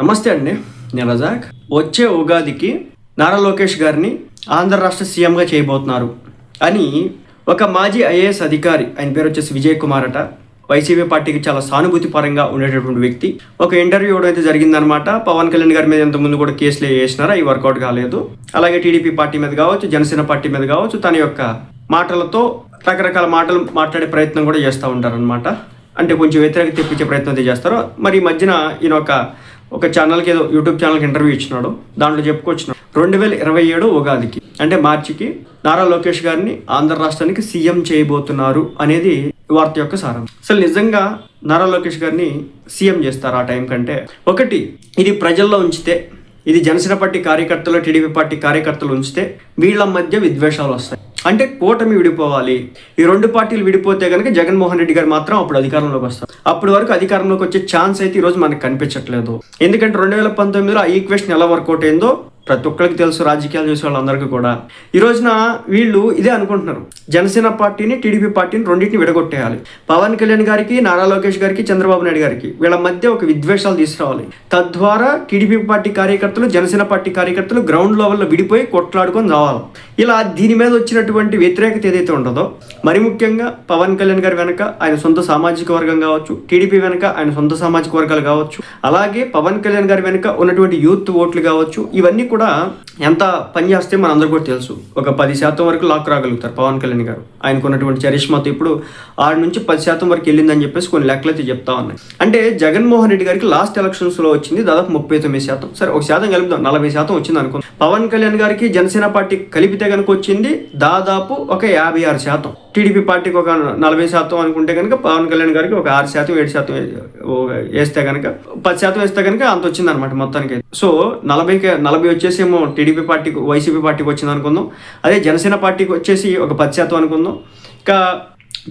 నమస్తే అండి నేను రజాక్. వచ్చే ఉగాదికి నారా లోకేష్ గారిని ఆంధ్ర రాష్ట్ర సీఎంగా చేయబోతున్నారు అని ఒక మాజీ ఐఏఎస్ అధికారి ఆయన పేరు వచ్చేసి విజయ్ కుమార్ అట వైసీపీ పార్టీకి చాలా సానుభూతి పరంగా ఉండేటటువంటి వ్యక్తి. ఒక ఇంటర్వ్యూ ఇవ్వడం అయితే జరిగిందనమాట పవన్ కళ్యాణ్ గారి మీద ఇంతకుముందు కూడా కేసులు వేసినారా ఈ వర్కౌట్ కాలేదు. అలాగే టీడీపీ పార్టీ మీద కావచ్చు జనసేన పార్టీ మీద కావచ్చు తన యొక్క మాటలతో రకరకాల మాటలు మాట్లాడే ప్రయత్నం కూడా చేస్తూ ఉంటారనమాట అంటే కొంచెం వ్యతిరేకత తెప్పించే ప్రయత్నం అయితే చేస్తారు. మరి ఈ మధ్యన ఈయన ఒక ఒక ఛానల్కి ఏదో యూట్యూబ్ ఛానల్కి ఇంటర్వ్యూ ఇచ్చినాడు. దాంట్లో చెప్పుకొచ్చినాడు. రెండు వేల ఇరవై ఏడు ఉగాదికి అంటే మార్చికి నారా లోకేష్ గారిని ఆంధ్ర రాష్ట్రానికి సీఎం చేయబోతున్నారు అనేది వార్త యొక్క సారం అసలు నిజంగా నారా లోకేష్ గారిని సీఎం చేస్తారు ఆ టైం కంటే? ఒకటి ఇది ప్రజల్లో ఉంచితే ఇది జనసేన పార్టీ కార్యకర్తలు టీడీపీ పార్టీ కార్యకర్తలు ఉంచితే వీళ్ళ మధ్య విద్వేషాలు వస్తాయి. అంటే కూటమి విడిపోవాలి. ఈ రెండు పార్టీలు విడిపోతే కనుక జగన్మోహన్ రెడ్డి గారు మాత్రం అప్పుడు అధికారంలోకి వస్తారు. అప్పటి వరకు అధికారంలోకి వచ్చే ఛాన్స్ అయితే ఈ రోజు మనకు కనిపించట్లేదు. ఎందుకంటే రెండు వేల పంతొమ్మిదిలో ఆ ఈక్వేషన్ ఎలా వర్కౌట్ అయిందో ప్రతి ఒక్కరికి తెలుసు రాజకీయాలు చూసే వాళ్ళందరికీ కూడా. ఈ రోజున వీళ్ళు ఇదే అనుకుంటున్నారు. జనసేన పార్టీని టీడీపీ పార్టీని రెండింటిని విడగొట్టేయాలి. పవన్ కళ్యాణ్ గారికి నారా లోకేష్ గారికి చంద్రబాబు నాయుడు గారికి వీళ్ళ మధ్య ఒక విద్వేషాలు తీసుకురావాలి. తద్వారా టీడీపీ పార్టీ కార్యకర్తలు జనసేన పార్టీ కార్యకర్తలు గ్రౌండ్ లెవెల్లో విడిపోయి కొట్లాడుకొని రావాలి. ఇలా దీని మీద వచ్చినటువంటి వ్యతిరేకత ఏదైతే ఉంటుందో మరి ముఖ్యంగా పవన్ కళ్యాణ్ గారి వెనక ఆయన సొంత సామాజిక వర్గం కావచ్చు టీడీపీ వెనక ఆయన సొంత సామాజిక వర్గాలు కావచ్చు అలాగే పవన్ కళ్యాణ్ గారి వెనక ఉన్నటువంటి యూత్ ఓట్లు కావచ్చు ఇవన్నీ కూడా కూడా ఎంత పనిచేస్తే మన అందరికీ కూడా తెలుసు. ఒక పది శాతం వరకు లాక్ రాగలుగుతారు పవన్ కళ్యాణ్ గారు. ఆయనకు ఉన్నటువంటి చరిష్మాతో ఇప్పుడు ఆరు నుంచి పది శాతం వరకు వెళ్ళిందని చెప్పేసి కొన్ని లెక్కలు అయితే చెప్తా ఉన్నాయి. అంటే జగన్మోహన్ రెడ్డి గారికి లాస్ట్ ఎలక్షన్స్లో వచ్చింది దాదాపు ముప్పై తొమ్మిది శాతం. సరే ఒక శాతం కలుపుదాం. నలభై శాతం వచ్చింది అనుకో పవన్ కళ్యాణ్ గారికి జనసేన పార్టీ కలిపితే కనుక వచ్చింది దాదాపు ఒక యాభై ఆరు శాతం. టీడీపీ పార్టీకి ఒక నలభై శాతం అనుకుంటే కనుక పవన్ కళ్యాణ్ గారికి ఒక ఆరు శాతం ఏడు శాతం వేస్తే కనుక పది శాతం వేస్తే కనుక అంత వచ్చింది అనమాట మొత్తానికి సో నలభైకి నలభై వచ్చేసేమో టీడీపీ పార్టీకి వైసీపీ పార్టీకి వచ్చింది అనుకుందాం. అదే జనసేన పార్టీకి వచ్చేసి ఒక పది శాతం అనుకుందాం. ఇంకా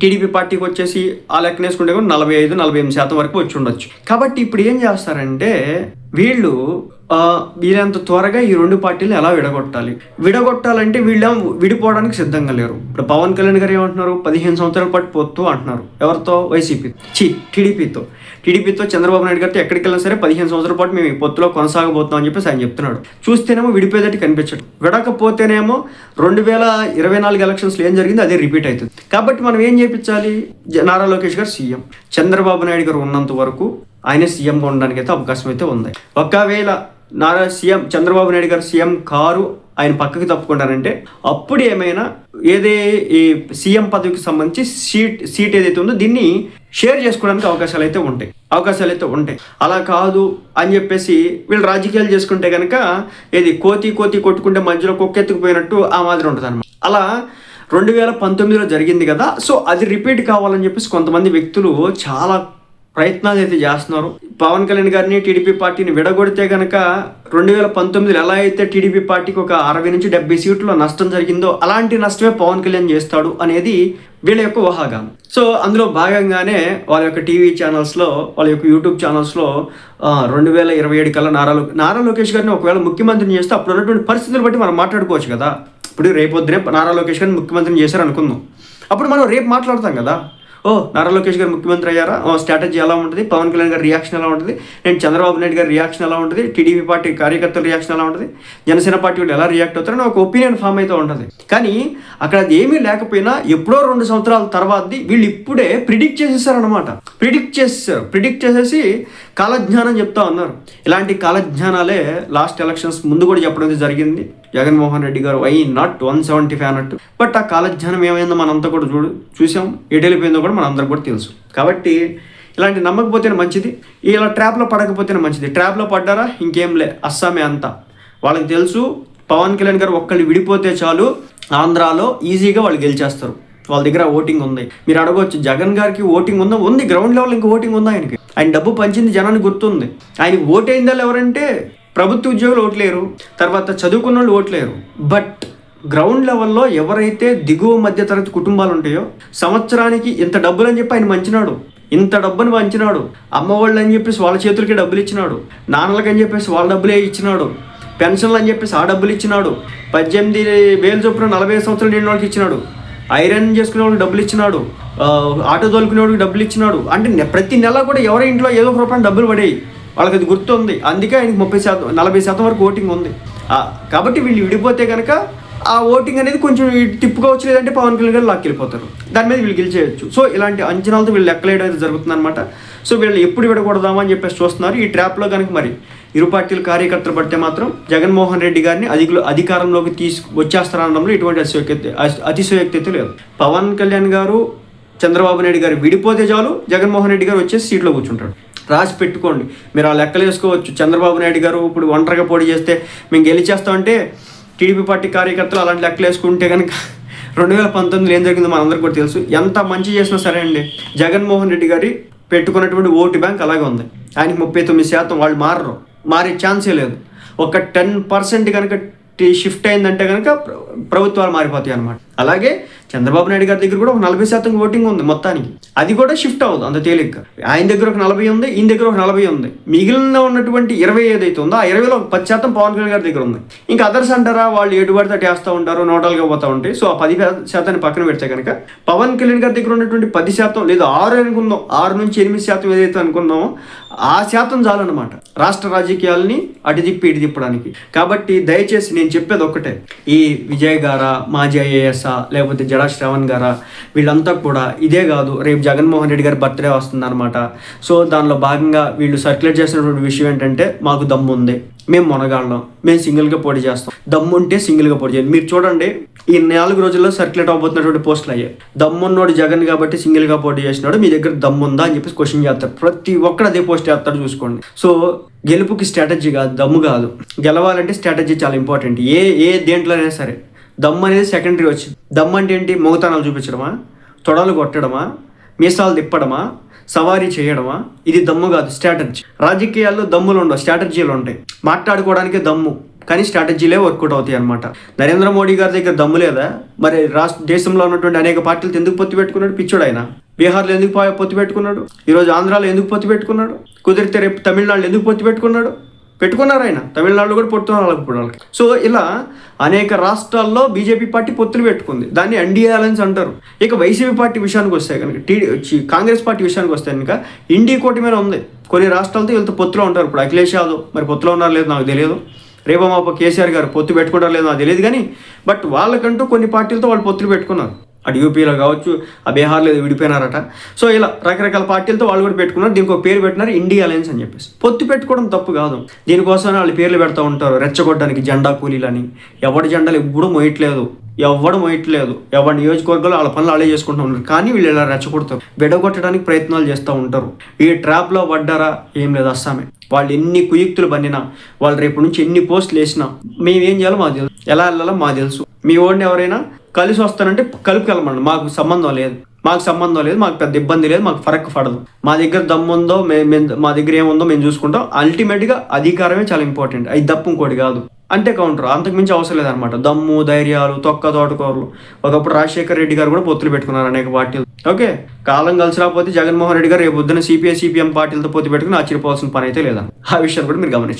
టీడీపీ పార్టీకి వచ్చేసి ఆ లెక్కన వేసుకుంటే కూడా నలభై ఐదు నలభై ఎనిమిది శాతం వరకు వచ్చి ఉండొచ్చు. కాబట్టి ఇప్పుడు ఏం చేస్తారంటే వీళ్ళు వీరంత త్వరగా ఈ రెండు పార్టీలు ఎలా విడగొట్టాలి? విడగొట్టాలంటే వీళ్ళేం విడిపోవడానికి సిద్ధంగా లేరు. ఇప్పుడు పవన్ కళ్యాణ్ గారు ఏమంటున్నారు? పదిహేను సంవత్సరాల పాటు పొత్తు అంటున్నారు. ఎవరితో? వైసీపీ. చి టీడీపీతో. టీడీపీతో చంద్రబాబు నాయుడు గారితో ఎక్కడికి వెళ్ళినా సరే పదిహేను సంవత్సరాల పాటు మేము ఈ పొత్తులో కొనసాగబోతున్నాం అని చెప్పేసి ఆయన చెప్తున్నాడు. చూస్తేనేమో విడిపోయేటట్టు కనిపించడం. విడకపోతేనేమో రెండు వేల ఇరవై నాలుగు ఎలక్షన్స్లో ఏం జరిగిందో అదే రిపీట్ అవుతుంది. కాబట్టి మనం ఏం చేయించాలి నారా లోకేష్ గారు సీఎం. చంద్రబాబు నాయుడు గారు ఉన్నంత వరకు ఆయన సీఎంగా ఉండడానికి అయితే అవకాశం అయితే ఉంది. ఒకవేళ నారా సీఎం చంద్రబాబు నాయుడు గారు సీఎం కారు ఆయన పక్కకి తప్పుకుంటారంటే అప్పుడు ఏమైనా ఏదే ఈ సీఎం పదవికి సంబంధించి సీట్ సీట్ ఏదైతే ఉందో దీన్ని షేర్ చేసుకోవడానికి అవకాశాలు అయితే ఉంటాయి. అవకాశాలు అయితే ఉంటాయి. అలా కాదు అని చెప్పేసి వీళ్ళు రాజకీయాలు చేసుకుంటే కనుక ఏది కోతి కోతి కొట్టుకుంటే మధ్యలో కుక్కెత్తుకుపోయినట్టు ఆ మాదిరి ఉంటుంది అనమాట అలా రెండు వేల పంతొమ్మిదిలో జరిగింది కదా. సో అది రిపీట్ కావాలని చెప్పేసి కొంతమంది వ్యక్తులు చాలా ప్రయత్నాలు అయితే చేస్తున్నారు. పవన్ కళ్యాణ్ గారిని టీడీపీ పార్టీని విడగొడితే కనుక రెండు వేల పంతొమ్మిదిలో ఎలా అయితే టీడీపీ పార్టీకి ఒక అరవై నుంచి డెబ్బై సీట్లు నష్టం జరిగిందో అలాంటి నష్టమే పవన్ కళ్యాణ్ చేస్తాడు అనేది వీళ్ళ యొక్క ఊహాగానం. సో అందులో భాగంగానే వాళ్ళ యొక్క టీవీ ఛానల్స్లో వాళ్ళ యొక్క యూట్యూబ్ ఛానల్స్లో రెండు వేల ఇరవై ఏడు కల్లా నారా నారా లోకేష్ గారిని ఒకవేళ ముఖ్యమంత్రిని చేస్తే అప్పుడు ఉన్నటువంటి పరిస్థితులు బట్టి మనం మాట్లాడుకోవచ్చు కదా. ఇప్పుడు రేపొద్దునే నారా లోకేష్ గారిని ముఖ్యమంత్రిని చేశారు అనుకుందాం అప్పుడు మనం రేపు మాట్లాడతాం కదా. ఓ నారా లోకేష్ గారు ముఖ్యమంత్రి అయ్యారా? ఓ స్ట్రాటజీ ఎలా ఉంటుంది? పవన్ కళ్యాణ్ గారి రియాక్షన్ ఎలా ఉంటుంది? నేను చంద్రబాబు నాయుడు గారి రియాక్షన్ ఎలా ఉంటుంది? టీడీపీ పార్టీ కార్యకర్తల రియాక్షన్ ఎలా ఉంటుంది? జనసేన పార్టీ వాళ్ళు ఎలా రియాక్ట్ అవుతారని ఒక ఒపీనియన్ ఫామ్ అయితే ఉంటుంది. కానీ అక్కడ ఏమీ లేకపోయినా ఎప్పుడో రెండు సంవత్సరాల తర్వాతది వీళ్ళు ఇప్పుడే ప్రిడిక్ట్ చేసేసారనమాట ప్రిడిక్ట్ చేసేసారు. ప్రిడిక్ట్ చేసేసి కాలజ్ఞానం చెప్తా ఉన్నారు. ఇలాంటి కాలజ్ఞానాలే లాస్ట్ ఎలక్షన్స్ ముందు కూడా చెప్పడం జరిగింది. జగన్మోహన్ రెడ్డి గారు I not one seventy five అన్నట్టు. బట్ ఆ కాలజ్ఞానం ఏమైందో మనంతా కూడా చూడు చూసాం. ఎటు వెళ్ళిపోయిందో కూడా మనందరికి కూడా తెలుసు. కాబట్టి ఇలాంటి నమ్మకపోతేనే మంచిది. ఇలా ట్రాప్లో పడకపోతేనే మంచిది. ట్రాప్లో పడ్డారా? ఇంకేం లే. అస్సామే అంతా. వాళ్ళకి తెలుసు పవన్ కళ్యాణ్ గారు ఒక్కళ్ళు విడిపోతే చాలు ఆంధ్రాలో ఈజీగా వాళ్ళు గెలిచేస్తారు. వాళ్ళ దగ్గర ఓటింగ్ ఉంది. మీరు అడగవచ్చు జగన్ గారికి ఓటింగ్ ఉందా? ఉంది. గ్రౌండ్ లెవెల్ ఇంకా ఓటింగ్ ఉందా ఆయనకి? ఆయన డబ్బు పంచింది జనానికి గుర్తుంది. ఆయనకి ఓటైందా ఎవరంటే ప్రభుత్వ ఉద్యోగులు ఓట్లేరు తర్వాత చదువుకున్న వాళ్ళు ఓట్లేరు బట్ గ్రౌండ్ లెవెల్లో ఎవరైతే దిగువ మధ్య తరగతి కుటుంబాలు ఉంటాయో సంవత్సరానికి ఇంత డబ్బులు అని చెప్పి ఆయన మంచినాడు. ఇంత డబ్బుని పంచినాడు అమ్మవాళ్ళు అని చెప్పేసి వాళ్ళ చేతులకి డబ్బులు ఇచ్చినాడు. నాన్నలకి అని చెప్పేసి వాళ్ళ డబ్బులే ఇచ్చినాడు. పెన్షన్లు అని చెప్పేసి ఆ డబ్బులు ఇచ్చినాడు. పద్దెనిమిది వేలు చొప్పున నలభై ఐదు సంవత్సరాలు నిండిన వాళ్ళకి ఇచ్చినాడు. ఐరన్ చేసుకునే వాళ్ళకి డబ్బులు ఇచ్చినాడు. ఆటో తోలుకునే వాళ్ళకి డబ్బులు ఇచ్చినాడు. అంటే ప్రతి నెల కూడా ఎవరి ఇంట్లో ఏదో ఒక రూపాయలు డబ్బులు పడేవి వాళ్ళకి అది గుర్తుంది. అందుకే ఆయనకి ముప్పై శాతం నలభై శాతం వరకు ఓటింగ్ ఉంది. కాబట్టి వీళ్ళు విడిపోతే కనుక ఆ ఓటింగ్ అనేది కొంచెం టిప్పుగా తిప్పుకోవచ్చు లేదంటే పవన్ కళ్యాణ్ గారు లాక్కి వెళ్ళిపోతారు దాని మీద వీళ్ళు గెలిచేయచ్చు. సో ఇలాంటి అంచనాలతో వీళ్ళు లెక్కలేయడం అయితే జరుగుతుంది అనమాట సో వీళ్ళు ఎప్పుడు విడకూడదామా అని చెప్పేసి చూస్తున్నారు. ఈ ట్రాప్లో కనుక మరి ఇరు పార్టీల కార్యకర్తలు పడితే మాత్రం జగన్మోహన్ రెడ్డి గారిని అధికులు అధికారంలోకి తీసు వచ్చేస్తారనడంలో ఎటువంటి అతిశయోక్తి అతిశయోక్తి అయితే లేదు. పవన్ కళ్యాణ్ గారు చంద్రబాబు నాయుడు గారు విడిపోతే చాలు. జగన్మోహన్ రెడ్డి గారు వచ్చేసి సీట్లో కూర్చుంటాడు. రాసి పెట్టుకోండి. మీరు ఆ లెక్కలు వేసుకోవచ్చు. చంద్రబాబు నాయుడు గారు ఇప్పుడు ఒంటరిగా పోటీ చేస్తే మేము గెలిచేస్తామంటే టీడీపీ పార్టీ కార్యకర్తలు అలాంటి లెక్కలు వేసుకుంటే కనుక రెండు వేల పంతొమ్మిదిలో ఏం జరిగిందో మనందరికీ కూడా తెలుసు. ఎంత మంచి చేసినా సరే అండి. జగన్మోహన్ రెడ్డి గారి పెట్టుకున్నటువంటి ఓటు బ్యాంక్ అలాగే ఉంది. ఆయనకి ముప్పై తొమ్మిది శాతం వాళ్ళు మారరు. మారే ఛాన్సే లేదు. ఒక టెన్ పర్సెంట్ కనుక షిఫ్ట్ అయిందంటే కనుక ప్రభుత్వాలు మారిపోతాయి అనమాట అలాగే చంద్రబాబు నాయుడు గారి దగ్గర కూడా ఒక నలభై శాతం ఓటింగ్ ఉంది మొత్తానికి. అది కూడా షిఫ్ట్ అవ్వదు అంత తేలిగ్గా. ఆయన దగ్గర ఒక నలభై ఉంది ఈయన దగ్గర ఒక నలభై ఉంది. మిగిలిన ఉన్నటువంటి ఇరవై ఏదైతే ఉందో ఆ ఇరవైలో ఒక పది శాతం పవన్ కళ్యాణ్ గారి దగ్గర ఉంది. ఇంకా అదర్స్ అంటారా వాళ్ళు ఏడు పడితే వేస్తూ ఉంటారు నోటాలుగా పోతూ ఉంటాయి. సో ఆ పది శాతాన్ని పక్కన పెడితే కనుక పవన్ కళ్యాణ్ గారి దగ్గర ఉన్నటువంటి పది శాతం లేదా ఆరు అనుకుందాం ఆరు నుంచి ఎనిమిది శాతం ఏదైతే అనుకుందామో ఆ శాతం చాలన్నమాట. రాష్ట్ర రాజకీయాలని అటు తిప్పి ఇటు తిప్పడానికి. కాబట్టి దయచేసి నేను చెప్పేది ఒక్కటే. ఈ విజయ్ గారా మాజీ ఐఏఎస్ లేకపోతే జడా శ్రవణ్ గారా? వీళ్ళంతా కూడా ఇదే కాదు రేపు జగన్మోహన్ రెడ్డి గారి బర్త్డే వస్తుందన్నమాట. సో దానిలో భాగంగా వీళ్ళు సర్క్యులేట్ చేసినటువంటి విషయం ఏంటంటే మాకు దమ్ము ఉంది. మేము మొనగాళ్ళం. మేము సింగిల్గా పోటీ చేస్తాం. దమ్ము ఉంటే సింగిల్గా పోటీ చేయండి. మీరు చూడండి ఈ నాలుగు రోజుల్లో సర్క్యులేట్ అవబోతున్నటువంటి పోస్టులు అయ్యాయి. దమ్మున్నోడు జగన్ కాబట్టి సింగిల్గా పోటీ చేసినాడు మీ దగ్గర దమ్ము ఉందా అని చెప్పేసి క్వశ్చన్ చేస్తారు. ప్రతి ఒక్కడు అదే పోస్ట్ చేస్తాడు చూసుకోండి. సో గెలుపుకి స్ట్రాటజీ కాదు దమ్ము కాదు. గెలవాలంటే స్ట్రాటజీ చాలా ఇంపార్టెంట్. ఏ ఏ దేంట్లోనైనా సరే. దమ్ అనేది సెకండరీ వచ్చింది. దమ్ము అంటే ఏంటి? మొగతనాలు చూపించడమా? తొడలు కొట్టడమా? మీసాలు తిప్పడమా? సవారీ చేయడమా? ఇది దమ్ము కాదు స్ట్రాటజీ రాజకీయాల్లో దమ్ములు ఉండవు స్ట్రాటజీలు ఉంటాయి. మాట్లాడుకోవడానికి దమ్ము కానీ స్ట్రాటజీలే వర్కౌట్ అవుతాయి అనమాట నరేంద్ర మోడీ గారి దగ్గర దమ్ము లేదా? మరి రాష్ట్ర దేశంలో ఉన్నటువంటి అనేక పార్టీలు ఎందుకు పొత్తు పెట్టుకున్నాడు? పిచ్చుడు ఆయన బీహార్లో ఎందుకు పొత్తు పెట్టుకున్నాడు? ఈరోజు ఆంధ్రాలో ఎందుకు పొత్తు పెట్టుకున్నాడు? కుదిరితే రేపు తమిళనాడులో ఎందుకు పొత్తు పెట్టుకున్నాడు? పెట్టుకున్నారు ఆయన. తమిళనాడులో కూడా పొత్తున్నారు వాళ్ళకి ఇప్పుడు వాళ్ళకి. సో ఇలా అనేక రాష్ట్రాల్లో బీజేపీ పార్టీ పొత్తులు పెట్టుకుంది. దాన్ని ఎన్డీఏ అలయన్స్ అంటారు. ఇక వైసీపీ పార్టీ విషయానికి వస్తే కనుక టీ కాంగ్రెస్ పార్టీ విషయానికి వస్తే కనుక ఇండి కోటి మీద ఉంది. కొన్ని రాష్ట్రాలతో వీళ్ళతో పొత్తులో ఉంటారు. ఇప్పుడు అఖిలేష్ యాదవ్ మరి పొత్తులో ఉన్నారో లేదో నాకు తెలియదు. రేపమాప కేసీఆర్ గారు పొత్తు పెట్టుకుంటారు లేదో నాకు తెలియదు కానీ బట్ వాళ్ళకంటూ కొన్ని పార్టీలతో వాళ్ళు పొత్తులు పెట్టుకున్నారు. అటు యూపీలో కావచ్చు ఆ బీహార్లో ఏదో విడిపోయినారట. సో ఇలా రకరకాల పార్టీలతో వాళ్ళు కూడా పెట్టుకున్నారు. దీనికి ఒక పేరు పెట్టినారు ఇండియా అలయన్స్ అని చెప్పేసి. పొత్తు పెట్టుకోవడం తప్పు కాదు. దీనికోసం వాళ్ళు పేర్లు పెడతా ఉంటారు. రెచ్చగొట్టడానికి జెండా కూలీలని. ఎవడి జెండాలు ఎప్పుడూ మోయట్లేదు. ఎవడు మోయట్లేదు. ఎవరి నియోజకవర్గాలు వాళ్ళ పనులు వాళ్ళే చేసుకుంటూ ఉంటారు కానీ వీళ్ళు ఇలా రెచ్చగొడతారు. విడగొట్టడానికి ప్రయత్నాలు చేస్తూ ఉంటారు. ఈ ట్రాప్లో పడ్డారా? ఏం లేదు అస్సామే. వాళ్ళు ఎన్ని కుయుక్తులు పన్నినా వాళ్ళు రేపు నుంచి ఎన్ని పోస్టులు వేసినా మేము ఏం చేయాలో మాకు తెలుసు. ఎలా వెళ్ళాలో మాకు తెలుసు. మీ ఓడిని ఎవరైనా కలిసి వస్తానంటే కలుపుకెళ్ళమండి. మాకు సంబంధం లేదు. మాకు సంబంధం లేదు మాకు పెద్ద ఇబ్బంది లేదు మాకు ఫరక్ పడదు. మా దగ్గర దమ్ము ఉందో మేము మా దగ్గర ఏముందో మేము చూసుకుంటాం. అల్టిమేట్గా అధికారమే చాలా ఇంపార్టెంట్. అది దప్పు ఇంకోటి కాదు. అంటే కౌంటర్ అంతకు మించి అవసరం లేదనమాట. దమ్ము ధైర్యాలు తొక్క తోటకూరలు. ఒకప్పుడు రాజశేఖర్ రెడ్డి గారు కూడా పొత్తులు పెట్టుకున్నారు అనేక పార్టీలు. ఓకే? కాలం కలిసి రాకపోతే జగన్మోహన్ రెడ్డి గారు రేపు పొద్దున సిపిఐ సిపిఎం పార్టీలతో పొత్తు పెట్టుకుని ఆశ్చర్యపోవాల్సిన పని అయితే లేదా? ఆ విషయాన్ని కూడా మీరు గమనించారు